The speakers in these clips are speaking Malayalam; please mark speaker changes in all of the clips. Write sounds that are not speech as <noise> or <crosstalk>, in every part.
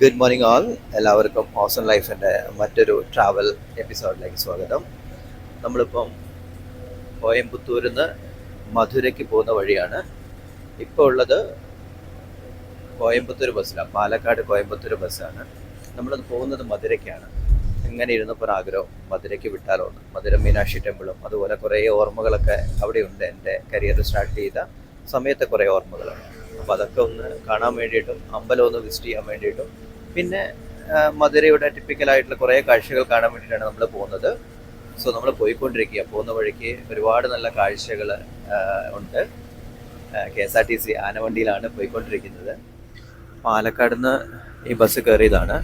Speaker 1: ഗുഡ് മോർണിംഗ് ഓൾ എല്ലാവർക്കും ഓസൺ ലൈഫിന്റെ മറ്റൊരു ട്രാവൽ എപ്പിസോഡിലേക്ക് സ്വാഗതം. നമ്മളിപ്പം കോയമ്പത്തൂരിൽ നിന്ന് മധുരയ്ക്ക് പോകുന്ന വഴിയാണ്. ഇപ്പോൾ ഉള്ളത് കോയമ്പത്തൂർ ബസ്സിലാണ് പാലക്കാട് കോയമ്പത്തൂർ ബസ്സാണ് നമ്മളത് പോകുന്നത് മധുരയ്ക്കാണ്. എങ്ങനെ ഇരുന്നപ്പോൾ ആഗ്രഹം മധുരയ്ക്ക് വിട്ടാലോ മധുര മീനാക്ഷി ടെമ്പിളും അതുപോലെ കുറേ ഓർമ്മകളൊക്കെ അവിടെയുണ്ട് എന്റെ കരിയർ സ്റ്റാർട്ട് ചെയ്ത സമയത്തെ കുറേ ഓർമ്മകളാണ്. അപ്പോൾ അതൊക്കെ ഒന്ന് കാണാൻ വേണ്ടിയിട്ടും അമ്പലം ഒന്ന് വിസിറ്റ് ചെയ്യാൻ വേണ്ടിയിട്ടും. പിന്നെ മധുരയുടെ ടിപ്പിക്കലായിട്ടുള്ള കുറേ കാഴ്ചകൾ കാണാൻ വേണ്ടിയിട്ടാണ് നമ്മൾ പോകുന്നത്. സോ നമ്മൾ പോയിക്കൊണ്ടിരിക്കുക. പോകുന്ന വഴിക്ക് ഒരുപാട് നല്ല കാഴ്ചകൾ ഉണ്ട്. K S R T C ആനവണ്ടിയിലാണ് പോയിക്കൊണ്ടിരിക്കുന്നത്. പാലക്കാട് നിന്ന് ഈ ബസ് കയറിയതാണ്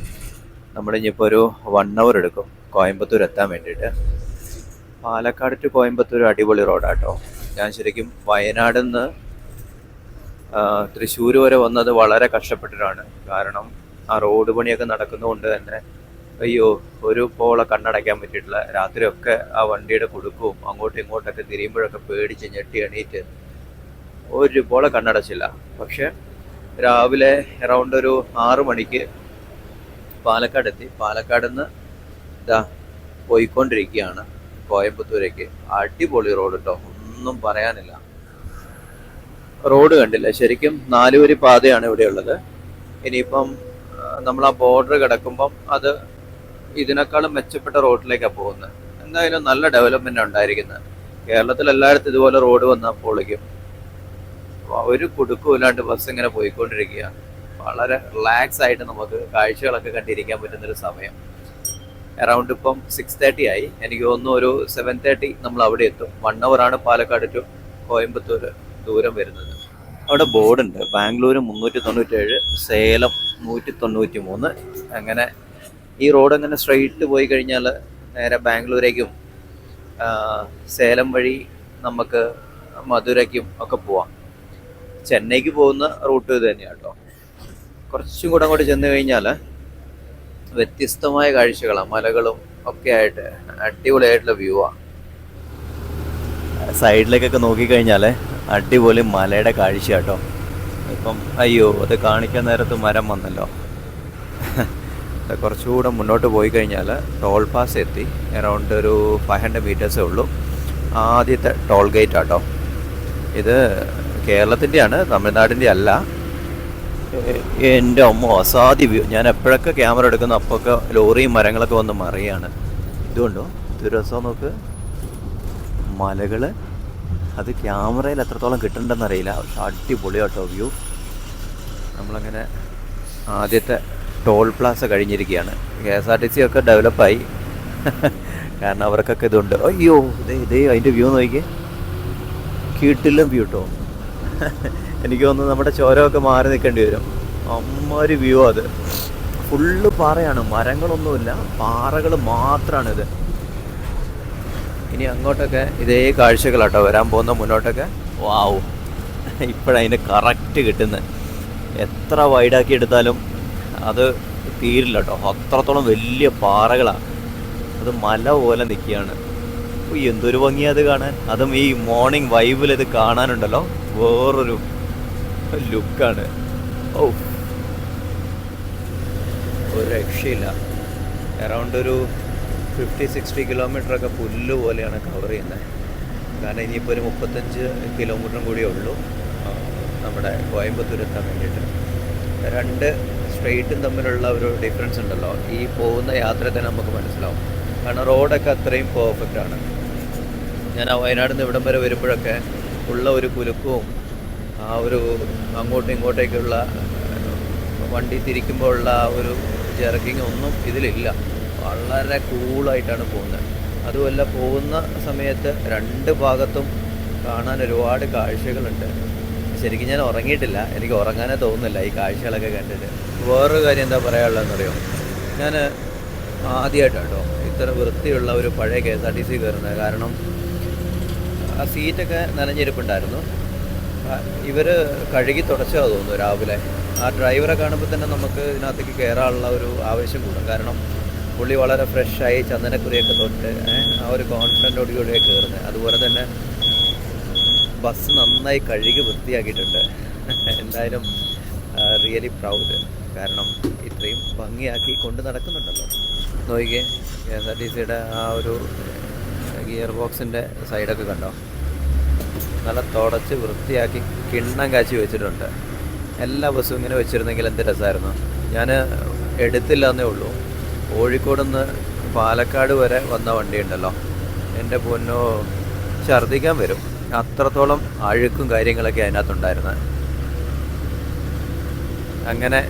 Speaker 1: നമ്മൾ ഇനിയിപ്പോൾ ഒരു വൺ അവർ എടുക്കും. കോയമ്പത്തൂർ എത്താൻ വേണ്ടിയിട്ട്. പാലക്കാട് ടു കോയമ്പത്തൂർ അടിപൊളി റോഡാട്ടോ ഞാൻ ശരിക്കും വയനാട് നിന്ന് തൃശ്ശൂർ വരെ വന്നത് വളരെ കഷ്ടപ്പെട്ടിട്ടാണ്. കാരണം ആ റോഡ് പണിയൊക്കെ നടക്കുന്നതുകൊണ്ട് തന്നെ അയ്യോ ഒരു പോളെ കണ്ണടയ്ക്കാൻ പറ്റിയിട്ടില്ല. രാത്രിയൊക്കെ ആ വണ്ടിയുടെ കുടുക്കവും അങ്ങോട്ടും ഇങ്ങോട്ടൊക്കെ തിരിയുമ്പോഴൊക്കെ പേടിച്ച് ഞെട്ടി എണീറ്റ് ഒരു പോളെ കണ്ണടച്ചില്ല. പക്ഷെ രാവിലെ അറൗണ്ട് ഒരു ആറ് മണിക്ക് പാലക്കാട് എത്തി. പാലക്കാട് നിന്ന് ഇതാ പോയിക്കൊണ്ടിരിക്കുകയാണ് കോയമ്പത്തൂരേക്ക്. അടിപൊളി റോഡ് കേട്ടോ ഒന്നും പറയാനില്ല. റോഡ് കണ്ടില്ല. ശരിക്കും നാലുവരി പാതയാണ് ഇവിടെ ഉള്ളത് ഇനിയിപ്പം നമ്മൾ ആ ബോർഡർ കിടക്കുമ്പം അത് ഇതിനേക്കാളും മെച്ചപ്പെട്ട റോഡിലേക്കാണ് പോകുന്നത്. എന്തായാലും നല്ല ഡെവലപ്മെന്റ് ഉണ്ടായിരിക്കുന്നത്. കേരളത്തിൽ എല്ലായിടത്തും ഇതുപോലെ റോഡ് വന്നപ്പോഴേക്കും ഒരു കുടുക്കും ഇല്ലാണ്ട് ബസ് ഇങ്ങനെ പോയിക്കൊണ്ടിരിക്കുക വളരെ റിലാക്സ് ആയിട്ട് നമുക്ക് കാഴ്ചകളൊക്കെ കണ്ടിരിക്കാൻ പറ്റുന്ന ഒരു സമയം. അറൗണ്ട് ഇപ്പം സിക്സ് തേർട്ടി ആയി. എനിക്ക് തോന്നുന്നു ഒരു സെവൻ തേർട്ടി നമ്മൾ അവിടെ എത്തും വൺ ആണ് പാലക്കാട് ടു കോയമ്പത്തൂർ ദൂരം വരുന്നത്. അവിടെ ബോർഡുണ്ട്. ബാംഗ്ലൂർ മുന്നൂറ്റി തൊണ്ണൂറ്റേഴ് സേലം നൂറ്റി തൊണ്ണൂറ്റി മൂന്ന് അങ്ങനെ ഈ റോഡ് അങ്ങനെ സ്ട്രെയിറ്റ് പോയി കഴിഞ്ഞാൽ നേരെ ബാംഗ്ലൂരേക്കും സേലം വഴി നമുക്ക് മധുരയ്ക്കും ഒക്കെ പോവാം. ചെന്നൈക്ക് പോകുന്ന റൂട്ട് ഇത് തന്നെയാണ് കേട്ടോ കുറച്ചും കൂടെ അങ്ങോട്ട് ചെന്ന് കഴിഞ്ഞാൽ വ്യത്യസ്തമായ കാഴ്ചകളാണ് മലകളും ഒക്കെ ആയിട്ട് അടിപൊളിയായിട്ടുള്ള വ്യൂ ആണ് സൈഡിലേക്കൊക്കെ നോക്കിക്കഴിഞ്ഞാൽ അടിപൊളി മലയുടെ കാഴ്ച കേട്ടോ ഇപ്പം അയ്യോ അത് കാണിക്കാൻ നേരത്ത് മരം വന്നല്ലോ. കുറച്ചുകൂടെ മുന്നോട്ട് പോയി കഴിഞ്ഞാൽ ടോൾ പാസ് എത്തി. അറൗണ്ട് ഒരു ഫൈവ് ഹൺഡ്രഡ് മീറ്റേഴ്സേ ഉള്ളൂ. ആദ്യത്തെ ടോൾ ഗേറ്റ് ആട്ടോ. ഇത് കേരളത്തിന്റെയാണ് തമിഴ്നാടിന്റെ അല്ല. എന്റെ അമ്മ അസാധ്യ വ്യൂ. ഞാൻ എപ്പോഴൊക്കെ ക്യാമറ എടുക്കുന്ന അപ്പോഴൊക്കെ ലോറിയും മരങ്ങളൊക്കെ വന്ന് മറിയാണ്. ഇതുകൊണ്ടോ? ഇതൊരു രസം നോക്ക്. മലകൾ അത് ക്യാമറയിൽ എത്രത്തോളം കിട്ടുന്നുണ്ടെന്നറിയില്ല പക്ഷെ അടിപൊളിയാട്ടോ വ്യൂ. നമ്മളങ്ങനെ ആദ്യത്തെ ടോൾ പ്ലാസ കഴിഞ്ഞിരിക്കുകയാണ്. K S R T C ഒക്കെ ഡെവലപ്പായി. <laughs> കാരണം അവർക്കൊക്കെ ഇതുണ്ട്. അയ്യോ ഇതേ ഇതേ അതിന്റെ വ്യൂ നോക്കിയേ കീട്ടിലും വ്യൂ കേട്ടോ <laughs> എനിക്ക് തോന്നുന്നു നമ്മുടെ ചോരമൊക്കെ മാറി നിൽക്കേണ്ടി വരും. അമ്മൊരു വ്യൂ അത്. ഫുള്ള് പാറയാണ്. മരങ്ങളൊന്നുമില്ല. പാറകൾ മാത്രമാണിത് ഇനി അങ്ങോട്ടൊക്കെ ഇതേ കാഴ്ചകളാട്ടോ വരാൻ പോകുന്ന മുന്നോട്ടൊക്കെ. വാവ്. ഇപ്പോഴതിന് കറക്റ്റ് കിട്ടുന്നത് എത്ര വൈഡാക്കി എടുത്താലും അത് തീരില്ല കേട്ടോ അത്രത്തോളം വലിയ പാറകളാണ് അത് മല പോലെ നിൽക്കുകയാണ്. എന്തൊരു ഭംഗിയാണ് അത് കാണാൻ. അതും ഈ മോർണിംഗ് വൈബിൽ ഇത് കാണാനുണ്ടല്ലോ. വേറൊരു ലുക്കാണ് ഓ ഒരു രക്ഷയില്ല. അറൗണ്ട് ഒരു ഫിഫ്റ്റി സിക്സ്റ്റി കിലോമീറ്റർ ഒക്കെ പുല്ല് പോലെയാണ് കവർ ചെയ്യുന്നത്. കാരണം ഇനിയിപ്പോൾ ഒരു മുപ്പത്തഞ്ച് കിലോമീറ്ററും കൂടിയേ ഉള്ളൂ. നമ്മുടെ കോയമ്പത്തൂർ എത്താൻ വേണ്ടിയിട്ട്. രണ്ട് സ്ട്രെയിറ്റും തമ്മിലുള്ള ഒരു ഡിഫറൻസ് ഉണ്ടല്ലോ. ഈ പോകുന്ന യാത്ര തന്നെ നമുക്ക് മനസ്സിലാവും. കാരണം റോഡൊക്കെ അത്രയും പെർഫെക്റ്റ് ആണ്. ഞാൻ ആ വയനാട് നിന്ന് ഇവിടം വരെ വരുമ്പോഴൊക്കെ ഉള്ള ഒരു കുലുക്കവും ആ ഒരു അങ്ങോട്ടും ഇങ്ങോട്ടേക്കുള്ള വണ്ടി ആ ഒരു ജർക്കിങ് ഒന്നും ഇതിലില്ല. വളരെ കൂളായിട്ടാണ് പോകുന്നത്. അതുമല്ല പോകുന്ന സമയത്ത് രണ്ട് ഭാഗത്തും കാണാൻ ഒരുപാട് കാഴ്ചകളുണ്ട്. ശരിക്കും ഞാൻ ഉറങ്ങിയിട്ടില്ല. എനിക്ക് ഉറങ്ങാനേ തോന്നുന്നില്ല ഈ കാഴ്ചകളൊക്കെ കണ്ടിട്ട്. വേറൊരു കാര്യം എന്താ പറയാനുള്ളതെന്നറിയോ? ഞാൻ ആദ്യമായിട്ടാണ് കേട്ടോ ഇത്ര വൃത്തിയുള്ള ഒരു പഴയ K S R T C കയറുന്നത്. കാരണം ആ സീറ്റൊക്കെ നനഞ്ഞിരിപ്പുണ്ടായിരുന്നു. ഇവർ കഴുകി തുടച്ചതാ തോന്നുന്നു രാവിലെ. ആ ഡ്രൈവറെ കാണുമ്പോൾ തന്നെ നമുക്ക് ഇതിനകത്തേക്ക് കയറാനുള്ള ഒരു ആവശ്യം കൂടും. കാരണം പുള്ളി വളരെ ഫ്രഷായി ചന്ദനക്കുറിയൊക്കെ തൊട്ട് ആ ഒരു കോൺഫിഡന്റോടുകൂടിയാണ് കയറുന്നത് അതുപോലെ തന്നെ ബസ് നന്നായി കഴുകി വൃത്തിയാക്കിയിട്ടുണ്ട്. എന്തായാലും റിയലി പ്രൗഡ് കാരണം ഇത്രയും ഭംഗിയാക്കി കൊണ്ട് നടക്കുന്നുണ്ടല്ലോ. നോക്കിക്കേ കെ എസ് ആർ ടി സിയുടെ ആ ഒരു ഗിയർ ബോക്സിന്റെ സൈഡൊക്കെ കണ്ടോ? നല്ല തുടച്ച് വൃത്തിയാക്കി കിണ്ണം കാച്ചി വെച്ചിട്ടുണ്ട്. എല്ലാ ബസ്സും ഇങ്ങനെ വെച്ചിരുന്നെങ്കിൽ എന്ത് രസമായിരുന്നു? ഞാൻ എടുത്തില്ല എന്നേ ഉള്ളൂ. കോഴിക്കോട് നിന്ന് പാലക്കാട് വരെ വന്ന വണ്ടി ഉണ്ടല്ലോ എന്റെ പൊന്നോ ഛർദ്ദിക്കാൻ വരും. അത്രത്തോളം അഴുക്കും കാര്യങ്ങളൊക്കെ അതിനകത്തുണ്ടായിരുന്നത് അങ്ങനെ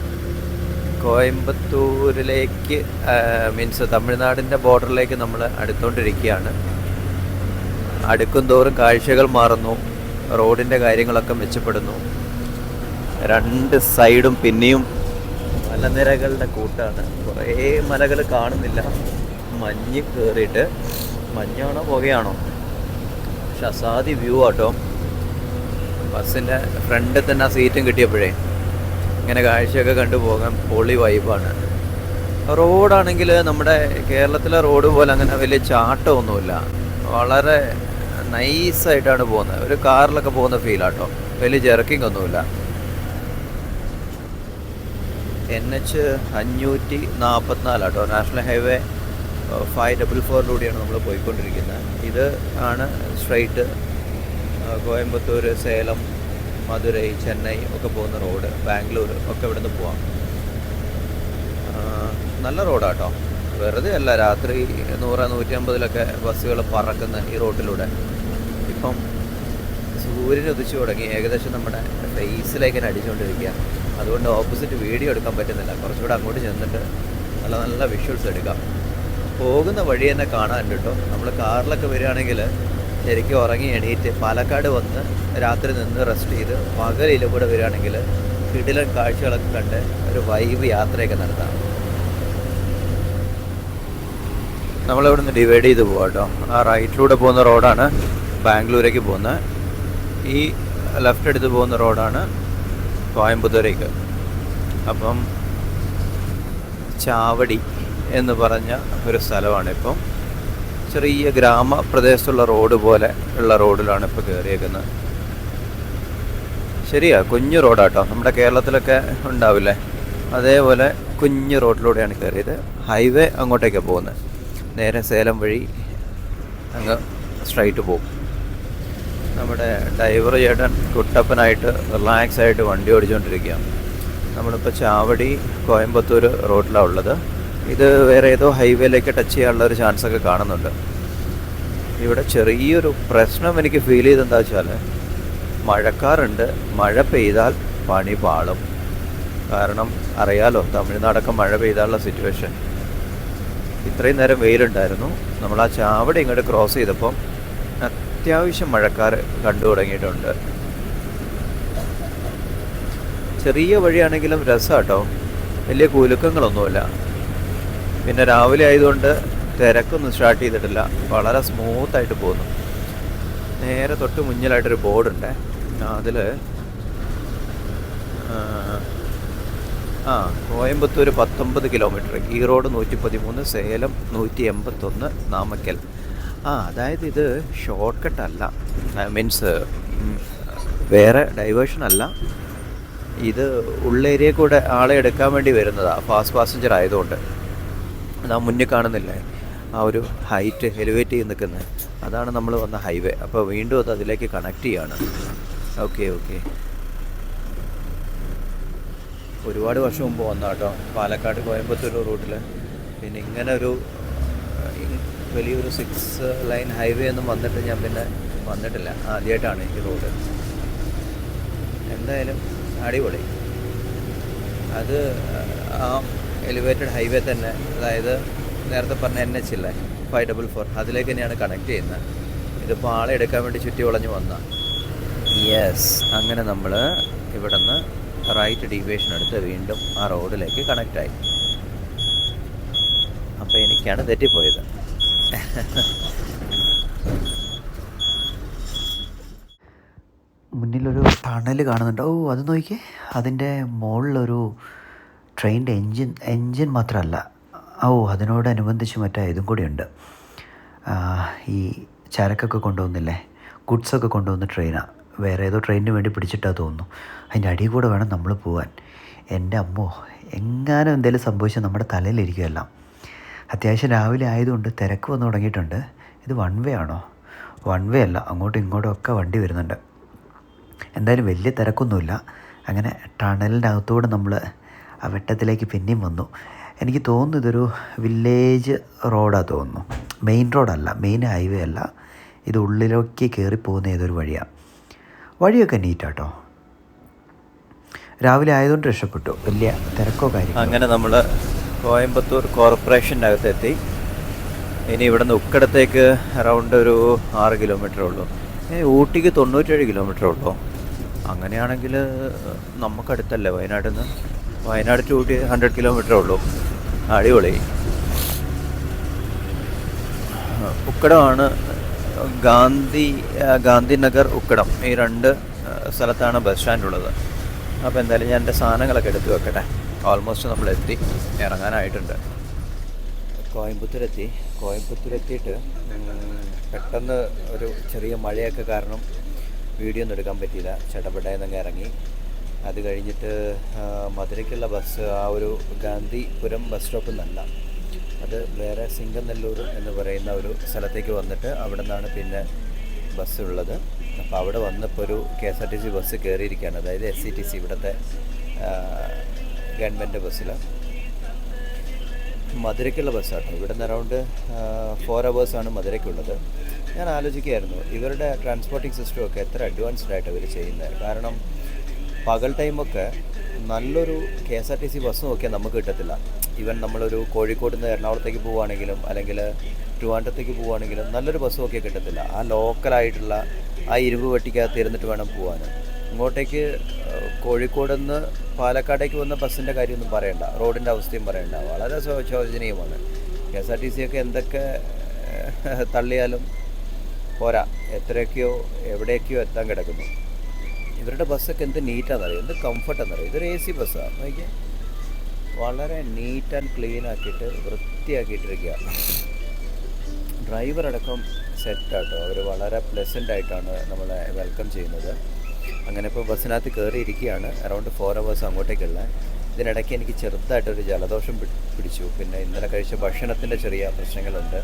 Speaker 1: കോയമ്പത്തൂരിലേക്ക് മീൻസ് തമിഴ്നാടിന്റെ ബോർഡറിലേക്ക് നമ്മൾ അടുത്തുകൊണ്ടിരിക്കുകയാണ് അടുക്കും തോറും കാഴ്ചകൾ മാറുന്നു. റോഡിന്റെ കാര്യങ്ങളൊക്കെ മെച്ചപ്പെടുന്നു. രണ്ട് സൈഡും പിന്നെയും മലനിരകളുടെ കൂട്ടാണ്. കുറേ മലകൾ കാണുന്നില്ല. മഞ്ഞ് കയറിയിട്ട് മഞ്ഞാണോ പുകയാണോ? പക്ഷെ അസാധി വ്യൂ ആട്ടോ. ബസ്സിന്റെ ഫ്രണ്ടിൽ തന്നെ ആ സീറ്റും കിട്ടിയപ്പോഴേ ഇങ്ങനെ കാഴ്ചയൊക്കെ കണ്ടു പോകാൻ പൊളി വൈബാണ് റോഡാണെങ്കിൽ നമ്മുടെ കേരളത്തിലെ റോഡ് പോലെ അങ്ങനെ വലിയ ചാട്ടമൊന്നുമില്ല. വളരെ നൈസായിട്ടാണ് പോകുന്നത്. ഒരു കാറിലൊക്കെ പോകുന്ന ഫീലാട്ടോ വലിയ ജെർക്കിംഗ് ഒന്നുമില്ല. എൻ എച്ച് അഞ്ഞൂറ്റി നാൽപ്പത്തിനാലാട്ടോ നാഷണൽ ഹൈവേ ഫൈവ് ഡബിൾ ഫോറിലൂടെയാണ് നമ്മൾ പോയിക്കൊണ്ടിരിക്കുന്നത്. ഇത് ആണ് സ്ട്രൈറ്റ് കോയമ്പത്തൂർ സേലം മധുരൈ ചെന്നൈ ഒക്കെ പോകുന്ന റോഡ് ബാംഗ്ലൂർ ഒക്കെ ഇവിടെ നിന്ന് പോവാം. ആ, നല്ല റോഡാട്ടോ വെറുതെ അല്ല രാത്രി നൂറ് നൂറ്റി അമ്പതിലൊക്കെ ബസ്സുകൾ പറക്കുന്ന ഈ റോട്ടിലൂടെ. ഇപ്പം സൂര്യൻ ഉദിച്ചു തുടങ്ങി. ഏകദേശം നമ്മുടെ ഫേസിലേക്ക് അടിച്ചുകൊണ്ടിരിക്കുക അതുകൊണ്ട് ഓപ്പോസിറ്റ് വീഡിയോ എടുക്കാൻ പറ്റുന്നില്ല. കുറച്ചുകൂടെ അങ്ങോട്ട് ചെന്നിട്ട് നല്ല നല്ല വിഷ്വൽസ് എടുക്കാം. പോകുന്ന വഴി തന്നെ കാണാൻ കേട്ടോ നമ്മൾ കാറിലൊക്കെ വരികയാണെങ്കിൽ ശരിക്കും ഉറങ്ങി എണീറ്റ് പാലക്കാട് വന്ന് രാത്രി നിന്ന് റെസ്റ്റ് ചെയ്ത് പകലിലും കൂടെ വരികയാണെങ്കിൽ കിടിലൻ കാഴ്ചകളൊക്കെ കണ്ട് ഒരു വൈബ് യാത്രയൊക്കെ നടത്താം. നമ്മളിവിടെ നിന്ന് ഡിവൈഡ് ചെയ്ത് പോകാം കേട്ടോ ആ റൈറ്റിലൂടെ പോകുന്ന റോഡാണ് ബാംഗ്ലൂരേക്ക് പോകുന്നത്. ഈ ലെഫ്റ്റ് എടുത്ത് പോകുന്ന റോഡാണ് കോയമ്പത്തൂരേക്ക്. അപ്പം ചാവടി എന്ന് പറഞ്ഞ ഒരു സ്ഥലമാണ് ഇപ്പം ചെറിയ ഗ്രാമപ്രദേശത്തുള്ള റോഡ് പോലെ ഉള്ള റോഡിലാണ് ഇപ്പോൾ കയറിയേക്കുന്നത്. ശരിയാ കുഞ്ഞു റോഡാട്ടോ. നമ്മുടെ കേരളത്തിലൊക്കെ ഉണ്ടാവില്ലേ? അതേപോലെ കുഞ്ഞു റോഡിലൂടെയാണ് കയറിയത്. ഹൈവേ അങ്ങോട്ടേക്കാണ് പോകുന്നത്. നേരെ സേലം വഴി അങ്ങ് സ്ട്രൈറ്റ് പോകും. നമ്മുടെ ഡ്രൈവർ ചേട്ടൻ കുട്ടപ്പനായിട്ട് റിലാക്സ് ആയിട്ട് വണ്ടി ഓടിച്ചുകൊണ്ടിരിക്കുകയാണ് നമ്മളിപ്പോൾ ചാവടി കോയമ്പത്തൂർ റോഡിലാണ് ഉള്ളത്. ഇത് വേറെ ഏതോ ഹൈവേയിലേക്ക് ടച്ച് ചെയ്യാനുള്ള ഒരു ചാൻസ് ഒക്കെ കാണുന്നുണ്ട്. ഇവിടെ ചെറിയൊരു പ്രശ്നം എനിക്ക് ഫീൽ ചെയ്തെന്താ വെച്ചാൽ മഴക്കാറുണ്ട്. മഴ പെയ്താൽ പണി പാളും. കാരണം അറിയാലോ തമിഴ്നാടൊക്കെ മഴ പെയ്താലുള്ള സിറ്റുവേഷൻ ഇത്രയും നേരം വെയിലുണ്ടായിരുന്നു. നമ്മൾ ആ ചാവടി ഇങ്ങോട്ട് ക്രോസ് ചെയ്തപ്പം അത്യാവശ്യം മഴക്കാർ കണ്ടു തുടങ്ങിയിട്ടുണ്ട്. ചെറിയ വഴിയാണെങ്കിലും രസമാട്ടോ വലിയ കുലുക്കങ്ങളൊന്നുമില്ല. പിന്നെ രാവിലെ ആയതുകൊണ്ട് തിരക്കൊന്നും സ്റ്റാർട്ട് ചെയ്തിട്ടില്ല. വളരെ സ്മൂത്തായിട്ട് പോകുന്നു. നേരെ തൊട്ട് മുന്നിലായിട്ടൊരു ബോർഡുണ്ട്. അതിൽ ആ കോയമ്പത്തൂർ പത്തൊമ്പത് കിലോമീറ്റർ ഈറോഡ് റോഡ് നൂറ്റി പതിമൂന്ന് സേലം നൂറ്റി എൺപത്തൊന്ന് നാമക്കൽ. ആ അതായത് ഇത് ഷോർട്ട് കട്ട് അല്ല മീൻസ് വേറെ ഡൈവേർഷൻ അല്ല. ഇത് ഉള്ളേരിയ കൂടെ ആളെ എടുക്കാൻ വേണ്ടി വരുന്നതാണ് ഫാസ്റ്റ് പാസഞ്ചർ ആയതുകൊണ്ട്. നാം മുന്നിൽ കാണുന്നില്ലേ? ആ ഒരു ഹൈറ്റ് എലിവേറ്റ് ചെയ്ത് നിൽക്കുന്നത് അതാണ് നമ്മൾ വന്ന ഹൈവേ അപ്പോൾ വീണ്ടും അത് അതിലേക്ക് കണക്ട് ചെയ്യാണ്. ഓക്കെ ഓക്കെ ഒരുപാട് വർഷം മുമ്പ് വന്ന കേട്ടോ പാലക്കാട് കോയമ്പത്തൂർ റൂട്ടിൽ പിന്നെ ഇങ്ങനെ ഒരു വലിയൊരു സിക്സ് ലൈൻ ഹൈവേ ഒന്നും വന്നിട്ട് ഞാൻ പിന്നെ വന്നിട്ടില്ല. ആദ്യമായിട്ടാണ് ഈ റോഡ് എന്തായാലും അടിപൊളി. അത് ആ എലിവേറ്റഡ് ഹൈവേ തന്നെ അതായത് നേരത്തെ പറഞ്ഞ എൻ എച്ച് ഇല്ലേ? ഫൈവ് ഡബിൾ ഫോർ അതിലേക്ക് തന്നെയാണ് കണക്ട് ചെയ്യുന്നത് ഇതിപ്പോൾ ആളെ എടുക്കാൻ വേണ്ടി ചുറ്റി വളഞ്ഞ് വന്ന. യെസ് അങ്ങനെ നമ്മൾ ഇവിടെ നിന്ന് റൈറ്റ് ഡീവിയേഷൻ എടുത്ത് വീണ്ടും ആ റോഡിലേക്ക് കണക്റ്റായി അപ്പോൾ എനിക്കാണ് തെറ്റിപ്പോയത്. <laughs>
Speaker 2: മുന്നിലൊരു തണൽ കാണുന്നുണ്ട്. ഓ അത് നോക്കിയേ. അതിന്റെ മുകളിലൊരു ട്രെയിനിന്റെ എൻജിൻ എൻജിൻ മാത്രമല്ല ഓ അതിനോടനുബന്ധിച്ച് മറ്റേ ഇതും കൂടിയുണ്ട്. ഈ ചരക്കൊക്കെ കൊണ്ടുവന്നില്ലേ? ഗുഡ്സൊക്കെ കൊണ്ടുപോകുന്ന ട്രെയിനാണ് വേറെ ഏതോ ട്രെയിനിന് വേണ്ടി പിടിച്ചിട്ടാ തോന്നുന്നു. അതിന്റെ അടിയിൽ കൂടെ വേണം നമ്മൾ പോകാൻ എന്റെ അമ്മോ എങ്ങാനും എന്തെങ്കിലും സംഭവിച്ചാൽ നമ്മുടെ തലയിലിരിക്കുമെല്ലാം അത്യാവശ്യം രാവിലെ ആയതുകൊണ്ട് തിരക്ക് വന്ന് തുടങ്ങിയിട്ടുണ്ട്. ഇത് വൺ വേ ആണോ? വൺ വേ അല്ല. അങ്ങോട്ടും ഇങ്ങോട്ടും ഒക്കെ വണ്ടി വരുന്നുണ്ട്. എന്തായാലും വലിയ തിരക്കൊന്നുമില്ല. അങ്ങനെ ടണലിന്റെ അകത്തൂടെ നമ്മൾ ആ വെട്ടത്തിലേക്ക് പിന്നെയും വന്നു. എനിക്ക് തോന്നുന്നു ഇതൊരു വില്ലേജ് റോഡാണ് തോന്നുന്നു. മെയിൻ റോഡല്ല മെയിൻ ഹൈവേ അല്ല. ഇത് ഉള്ളിലേക്ക് കയറി പോകുന്ന ഏതൊരു വഴിയാണ് വഴിയൊക്കെ നീറ്റാട്ടോ രാവിലെ ആയതുകൊണ്ട് രക്ഷപ്പെട്ടു. വലിയ തിരക്കോ കാര്യം
Speaker 1: അങ്ങനെ നമ്മൾ കോയമ്പത്തൂർ കോർപ്പറേഷന്റെ അകത്തെത്തി ഇനി ഇവിടെ നിന്ന് ഉക്കടത്തേക്ക് അറൗണ്ട് ഒരു ആറ് കിലോമീറ്റർ ഉള്ളൂ. ഊട്ടിക്ക് തൊണ്ണൂറ്റേഴ് കിലോമീറ്റർ ഉള്ളൂ. അങ്ങനെയാണെങ്കിൽ നമുക്കടുത്തല്ലേ വയനാട്ടിൽ നിന്ന് Wayanad to Ooty hundred kilometre ഉള്ളൂ. അടിപൊളി. ഉക്കടമാണ് ഗാന്ധി ഗാന്ധിനഗർ ഉക്കടം. ഈ രണ്ട് സ്ഥലത്താണ് ബസ് സ്റ്റാൻഡ് ഉള്ളത് അപ്പോൾ എന്തായാലും ഞാൻ എന്റെ സാധനങ്ങളൊക്കെ എടുത്ത് വെക്കട്ടെ. ഓൾമോസ്റ്റ് നമ്മൾ എത്തി ഇറങ്ങാനായിട്ടുണ്ട്. കോയമ്പത്തൂരെത്തി. കോയമ്പത്തൂരെത്തിയിട്ട് പെട്ടെന്ന് ഒരു ചെറിയ മഴയൊക്കെ കാരണം വീഡിയോ ഒന്നും എടുക്കാൻ പറ്റിയില്ല. ചടപടയെന്നങ്ങ് ഇറങ്ങി. അത് കഴിഞ്ഞിട്ട് മധുരയ്ക്കുള്ള ബസ് ആ ഒരു ഗാന്ധിപുരം ബസ് സ്റ്റോപ്പിൽ നിന്നല്ല അത് വേറെ സിംഗനെല്ലൂർ എന്ന് പറയുന്ന ഒരു സ്ഥലത്തേക്ക് വന്നിട്ട് അവിടെ നിന്നാണ് പിന്നെ ബസ് ഉള്ളത്. അപ്പോൾ അവിടെ വന്നപ്പോൾ ഒരു K S R T C bus കയറിയിരിക്കുകയാണ് അതായത് എസ് സി ടി സി ഇവിടുത്തെ ഗവൺമെന്റ് ബസ്സിൽ. മധുരയ്ക്കുള്ള ബസ്സാണ് ഇവിടെ നിന്ന് അറൗണ്ട് ഫോർ അവേഴ്സാണ് മധുരയ്ക്കുള്ളത്. ഞാൻ ആലോചിക്കുകയായിരുന്നു ഇവരുടെ ട്രാൻസ്പോർട്ടിംഗ് സിസ്റ്റമൊക്കെ എത്ര അഡ്വാൻസ്ഡ് ആയിട്ട് ഇവർ ചെയ്യുന്നത് കാരണം പകൽ ടൈമൊക്കെ നല്ലൊരു K S R T C bus നോക്കിയാൽ നമുക്ക് കിട്ടത്തില്ല. ഈവൻ നമ്മളൊരു കോഴിക്കോട് നിന്ന് എറണാകുളത്തേക്ക് പോവുകയാണെങ്കിലും അല്ലെങ്കിൽ ട്രിവാൻഡ്രത്തേക്ക് പോവുകയാണെങ്കിലും നല്ലൊരു ബസ് നോക്കിയാൽ കിട്ടത്തില്ല. ആ ലോക്കലായിട്ടുള്ള ആ ഇരുവ് വെട്ടിക്കകത്ത് ഇരുന്നിട്ട് വേണം പോകാൻ ഇങ്ങോട്ടേക്ക് കോഴിക്കോട് നിന്ന് പാലക്കാടേക്ക് വന്ന ബസ്സിന്റെ കാര്യമൊന്നും പറയണ്ട. റോഡിന്റെ അവസ്ഥയും പറയണ്ട. വളരെ ശോചനീയമാണ്. K S R T C ഒക്കെ എന്തൊക്കെ തള്ളിയാലും പോരാ. എത്രയൊക്കെയോ എവിടെയൊക്കെയോ എത്താൻ കിടക്കുന്നു. ഇവരുടെ ബസ്സൊക്കെ എന്ത് നീറ്റാണെന്നറിയാം എന്ത് കംഫർട്ടാണെന്നറിയോ ഇതൊരു എ സി ബസ്സാണ് നോക്കിയാൽ വളരെ നീറ്റ് ആൻഡ് ക്ലീൻ ആക്കിയിട്ട് വൃത്തിയാക്കിയിട്ടിരിക്കുകയാണ് ഡ്രൈവർ അടക്കം സെറ്റാട്ടോ. അവർ വളരെ പ്ലസന്റ് ആയിട്ടാണ് നമ്മളെ വെൽക്കം ചെയ്യുന്നത്. അങ്ങനെ ഇപ്പോൾ ബസ്സിനകത്ത് കയറിയിരിക്കുകയാണ് അറൗണ്ട് ഫോർ അവേഴ്സ് അങ്ങോട്ടേക്കുള്ള. ഇതിനിടയ്ക്ക് എനിക്ക് ചെറുതായിട്ടൊരു ജലദോഷം പിടിച്ചു. പിന്നെ ഇന്നലെ കഴിച്ച ഭക്ഷണത്തിന്റെ ചെറിയ പ്രശ്നങ്ങളുണ്ട്.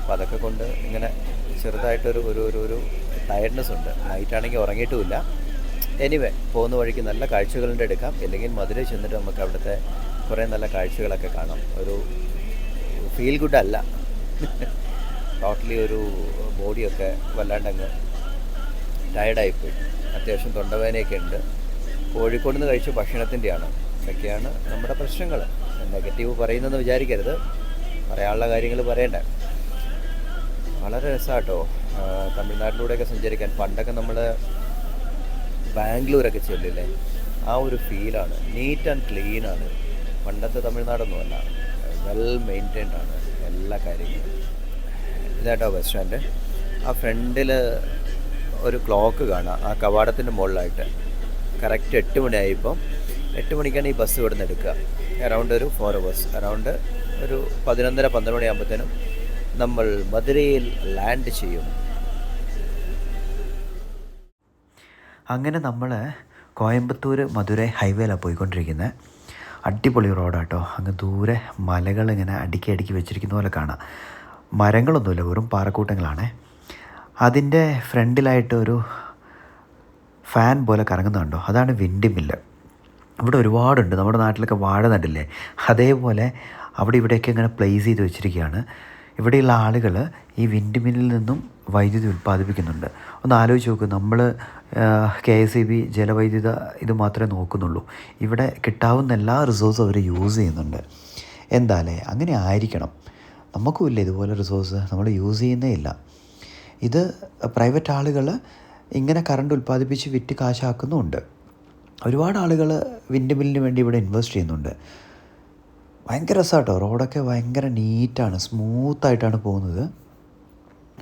Speaker 1: അപ്പോൾ അതൊക്കെ കൊണ്ട് ഇങ്ങനെ ചെറുതായിട്ടൊരു ഒരു ഒരു ഒരു ടയർഡ്നെസ് ഉണ്ട്. നൈറ്റാണെങ്കിൽ ഉറങ്ങിയിട്ടുമില്ല. എനിവേ പോകുന്ന വഴിക്ക് നല്ല കാഴ്ചകളുടെ എടുക്കാം. ഇല്ലെങ്കിൽ മധുര ചെന്നിട്ട് നമുക്ക് അവിടുത്തെ കുറേ നല്ല കാഴ്ചകളൊക്കെ കാണാം. ഒരു ഫീൽ ഗുഡ് അല്ല. <laughs> ടോട്ടലി ഒരു ബോഡിയൊക്കെ വല്ലാണ്ടങ്ങ് ടയർഡായിപ്പോയി അത്യാവശ്യം തൊണ്ടവേദനയൊക്കെ ഉണ്ട് കോഴിക്കോട് നിന്ന് കഴിച്ച ഭക്ഷണത്തിന്റെയാണ് ഇതൊക്കെയാണ് നമ്മുടെ പ്രശ്നങ്ങൾ. നെഗറ്റീവ് പറയുന്നെന്ന് വിചാരിക്കരുത്. പറയാനുള്ള കാര്യങ്ങൾ പറയണ്ട. വളരെ രസമാട്ടോ തമിഴ്നാട്ടിലൂടെയൊക്കെ സഞ്ചരിക്കാൻ. പണ്ടൊക്കെ നമ്മൾ ബാംഗ്ലൂരൊക്കെ ചെല്ലില്ലേ? ആ ഒരു ഫീലാണ്. നീറ്റ് ആൻഡ് ക്ലീൻ ആണ് പണ്ടത്തെ തമിഴ്നാടൊന്നുമല്ല വെൽ മെയിന്റൈൻഡ് ആണ് എല്ലാ കാര്യങ്ങളും. ഇതാട്ടോ ബസ് സ്റ്റാൻഡ്. ആ ഫ്രണ്ടിൽ ഒരു ക്ലോക്ക് കാണാം ആ കവാടത്തിന്റെ മുകളിലായിട്ട്. കറക്റ്റ് എട്ട് മണിയായപ്പം എട്ട് മണിക്കാണ് ഈ ബസ് ഇവിടെ നിന്ന് എടുക്കുക. അറൗണ്ട് ഒരു ഫോർ അവേഴ്സ് അറൗണ്ട് ഒരു പതിനൊന്നര പന്ത്രണ്ട് മണിയാകുമ്പോഴത്തേനും നമ്മൾ മധുരയിൽ ലാൻഡ് ചെയ്യും.
Speaker 2: അങ്ങനെ നമ്മൾ കോയമ്പത്തൂർ മധുരൈ ഹൈവേയിലാണ് പോയിക്കൊണ്ടിരിക്കുന്നത് അടിപൊളി റോഡാട്ടോ. അങ്ങ് ദൂരെ മലകൾ ഇങ്ങനെ അടുക്കി അടുക്കി വെച്ചിരിക്കുന്ന പോലെ കാണാം. മരങ്ങളൊന്നുമില്ല വെറും പാറക്കൂട്ടങ്ങളാണ്. അതിന്റെ ഫ്രണ്ടിലായിട്ട് ഒരു ഫാൻ പോലെ കറങ്ങുന്നുണ്ടോ അതാണ് വിൻഡ് മില്ല്. ഇവിടെ ഒരുപാടുണ്ട്. നമ്മുടെ നാട്ടിലൊക്കെ വാഴ നടില്ലേ അതേപോലെ അവിടെ ഇവിടെയൊക്കെ ഇങ്ങനെ പ്ലേസ് ചെയ്ത് വെച്ചിരിക്കുകയാണ്. ഇവിടെയുള്ള ആളുകൾ ഈ വിൻഡ് മില്ലിൽ നിന്നും വൈദ്യുതി ഉൽപ്പാദിപ്പിക്കുന്നുണ്ട്. ഒന്ന് ആലോചിച്ച് നോക്ക്. നമ്മൾ കെ എസ് ഇ ബി ജലവൈദ്യുത ഇത് മാത്രമേ നോക്കുന്നുള്ളൂ. ഇവിടെ കിട്ടാവുന്ന എല്ലാ റിസോഴ്സും അവർ യൂസ് ചെയ്യുന്നുണ്ട്. എന്താല്ലേ? അങ്ങനെ ആയിരിക്കണം. നമുക്കുമില്ല ഇതുപോലെ റിസോഴ്സ് നമ്മൾ യൂസ് ചെയ്യുന്നേ ഇല്ല. ഇത് പ്രൈവറ്റ് ആളുകൾ ഇങ്ങനെ കറണ്ട് ഉൽപ്പാദിപ്പിച്ച് വിറ്റ് കാശാക്കുന്നുമുണ്ട് ഒരുപാട് ആളുകൾ വിൻഡ് മില്ലിന് വേണ്ടി ഇവിടെ ഇൻവെസ്റ്റ് ചെയ്യുന്നുണ്ട്. ഭയങ്കര രസമാട്ടോ റോഡൊക്കെ ഭയങ്കര നീറ്റാണ് സ്മൂത്തായിട്ടാണ് പോകുന്നത്.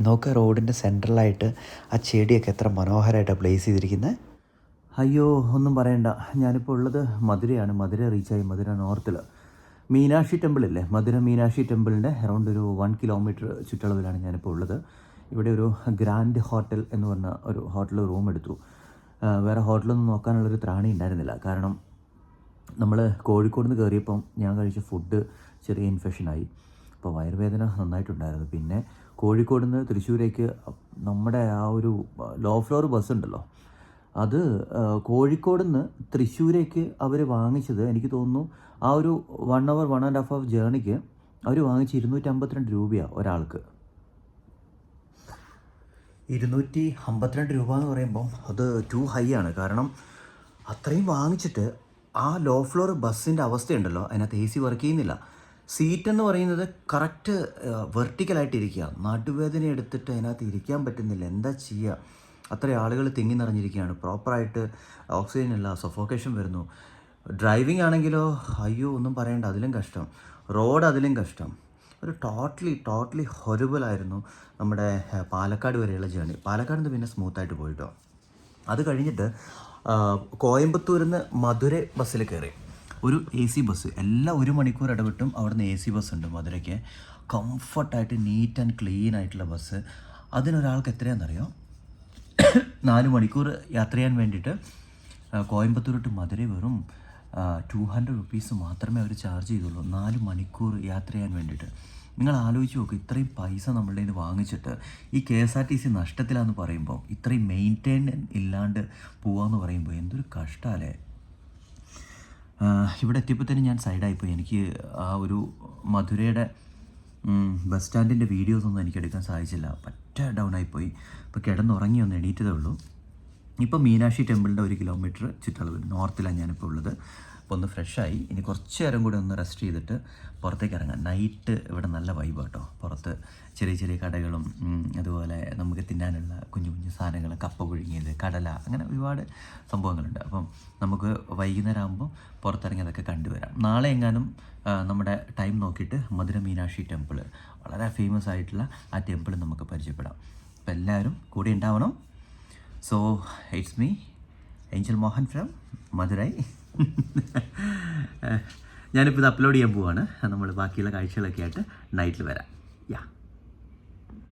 Speaker 2: നോക്കുക റോഡിന്റെ സെൻട്രലായിട്ട് ആ ചെടിയൊക്കെ എത്ര മനോഹരമായിട്ടാണ് പ്ലേസ് ചെയ്തിരിക്കുന്നത് അയ്യോ ഒന്നും പറയണ്ട. ഞാനിപ്പോൾ ഉള്ളത് മധുരയാണ്. മധുര റീച്ചായി മധുര നോർത്തിൽ മീനാക്ഷി ടെമ്പിളില്ലേ മധുര മീനാക്ഷി ടെമ്പിളിന്റെ അറൗണ്ട് ഒരു വൺ കിലോമീറ്റർ ചുറ്റളവിലാണ് ഞാനിപ്പോൾ ഉള്ളത്. ഇവിടെ ഒരു ഗ്രാൻഡ് ഹോട്ടൽ എന്ന് പറഞ്ഞ ഒരു ഹോട്ടൽ റൂം എടുത്തു. വേറെ ഹോട്ടലൊന്നും നോക്കാനുള്ളൊരു ത്രാണി ഉണ്ടായിരുന്നില്ല. കാരണം നമ്മൾ കോഴിക്കോട് നിന്ന് കയറിയപ്പം ഞാൻ കഴിച്ച ഫുഡ് ചെറിയ ഇൻഫെക്ഷനായി അപ്പോൾ വയറുവേദന നന്നായിട്ടുണ്ടായിരുന്നു. പിന്നെ കോഴിക്കോട് നിന്ന് തൃശ്ശൂരേക്ക് നമ്മുടെ ആ ഒരു ലോ ഫ്ലോർ ബസ് ഉണ്ടല്ലോ. അത് കോഴിക്കോട് നിന്ന് തൃശ്ശൂരേക്ക് അവർ വാങ്ങിച്ചത് എനിക്ക് തോന്നുന്നു ആ ഒരു one hour one and half hour ജേണിക്ക് അവർ വാങ്ങിച്ച് ഇരുന്നൂറ്റമ്പത്തിരണ്ട് രൂപയാണ് ഒരാൾക്ക്. ഇരുന്നൂറ്റി അമ്പത്തിരണ്ട് രൂപ എന്ന് പറയുമ്പം അത് ടു ഹൈ ആണ്. കാരണം അത്രയും വാങ്ങിച്ചിട്ട് ആ ലോ ഫ്ലോർ ബസ്സിന്റെ അവസ്ഥയുണ്ടല്ലോ. അതിനകത്ത് എ സി വർക്ക് ചെയ്യുന്നില്ല. സീറ്റ് എന്ന് പറയുന്നത് കറക്റ്റ് വെർട്ടിക്കലായിട്ട് ഇരിക്കുക നടുവേദന എടുത്തിട്ട് അതിനകത്ത് ഇരിക്കാൻ പറ്റുന്നില്ല. എന്താ ചെയ്യുക അത്ര ആളുകൾ തിങ്ങി നിറഞ്ഞിരിക്കുകയാണ്. പ്രോപ്പറായിട്ട് ഓക്സിജൻ ഇല്ല സൊഫോക്കേഷൻ വരുന്നു. ഡ്രൈവിംഗ് ആണെങ്കിലോ അയ്യോ ഒന്നും പറയണ്ട. അതിലും കഷ്ടം. റോഡ് അതിലും കഷ്ടം. ഒരു ടോട്ടലി ടോട്ടലി ഹൊറിബിളായിരുന്നു നമ്മുടെ പാലക്കാട് വരെയുള്ള ജേണി പാലക്കാട് നിന്ന് പിന്നെ സ്മൂത്തായിട്ട് പോയിട്ടോ. അത് കഴിഞ്ഞിട്ട് കോയമ്പത്തൂരിൽ നിന്ന് മധുര ബസ്സിൽ കയറി. ഒരു എ സി ബസ് എല്ലാ ഒരു മണിക്കൂർ ഇടവിട്ടും അവിടുന്ന് എ സി ബസ് ഉണ്ട് മധുരയ്ക്ക്. കംഫർട്ടായിട്ട് നീറ്റ് ആൻഡ് ക്ലീൻ ആയിട്ടുള്ള ബസ് അതിനൊരാൾക്ക് എത്രയാണെന്നറിയോ? നാല് മണിക്കൂർ യാത്ര ചെയ്യാൻ വേണ്ടിയിട്ട് കോയമ്പത്തൂർ ടു മധുര വെറും ടു ഹൺഡ്രഡ് റുപ്പീസ് മാത്രമേ അവർ ചാർജ് ചെയ്തുള്ളൂ. നാല് മണിക്കൂർ യാത്ര ചെയ്യാൻ വേണ്ടിയിട്ട്. നിങ്ങൾ ആലോചിച്ച് നോക്കുക ഇത്രയും പൈസ നമ്മളുടെ നിന്ന് വാങ്ങിച്ചിട്ട് ഈ K S R T C നഷ്ടത്തിലാന്ന് പറയുമ്പോൾ ഇത്രയും മെയിന്റെയിൻ ഇല്ലാണ്ട് പോവാന്ന് പറയുമ്പോൾ എന്തൊരു കഷ്ടമല്ലേ ഇവിടെ എത്തിയപ്പോൾ തന്നെ ഞാൻ സൈഡായിപ്പോയി എനിക്ക് ആ ഒരു മധുരയുടെ ബസ് സ്റ്റാൻഡിന്റെ വീഡിയോസ് ഒന്നും എനിക്ക് എടുക്കാൻ സാധിച്ചില്ല. പറ്റ ഡൗൺ ആയിപ്പോയി ഇപ്പോൾ കിടന്നുറങ്ങി ഒന്ന് എണീറ്റതേ ഉള്ളൂ. ഇപ്പോൾ മീനാക്ഷി ടെമ്പിളിന്റെ ഒരു കിലോമീറ്റർ ചുറ്റളവ് നോർത്തിലാണ് ഞാനിപ്പോൾ ഉള്ളത്. അപ്പോൾ ഒന്ന് ഫ്രഷായി. ഇനി കുറച്ച് നേരം കൂടി ഒന്ന് റെസ്റ്റ് ചെയ്തിട്ട് പുറത്തേക്ക് ഇറങ്ങാം. നൈറ്റ് ഇവിടെ നല്ല വൈബ് കേട്ടോ പുറത്ത് ചെറിയ ചെറിയ കടകളും അതുപോലെ നമുക്ക് തിന്നാനുള്ള കുഞ്ഞു കുഞ്ഞു സാധനങ്ങൾ കപ്പ പുഴുങ്ങിയത് കടല അങ്ങനെ ഒരുപാട് സംഭവങ്ങളുണ്ട്. അപ്പം നമുക്ക് വൈകുന്നേരം ആകുമ്പോൾ പുറത്തിറങ്ങി അതൊക്കെ കണ്ടുവരാം. നാളെ എങ്ങാനും നമ്മുടെ ടൈം നോക്കിയിട്ട് മധുര മീനാക്ഷി ടെമ്പിൾ വളരെ ഫേമസ് ആയിട്ടുള്ള ആ ടെമ്പിൾ നമുക്ക് പരിചയപ്പെടാം. അപ്പോൾ എല്ലാവരും കൂടെ ഉണ്ടാവണം. So it's me Angel Mohan from Madurai ഞാനിപ്പോൾ ഇത് അപ്ലോഡ് ചെയ്യാൻ പോവാണ്. നമ്മൾ ബാക്കിയുള്ള കാഴ്ചകളൊക്കെ ആയിട്ട് നൈറ്റിൽ വരാം.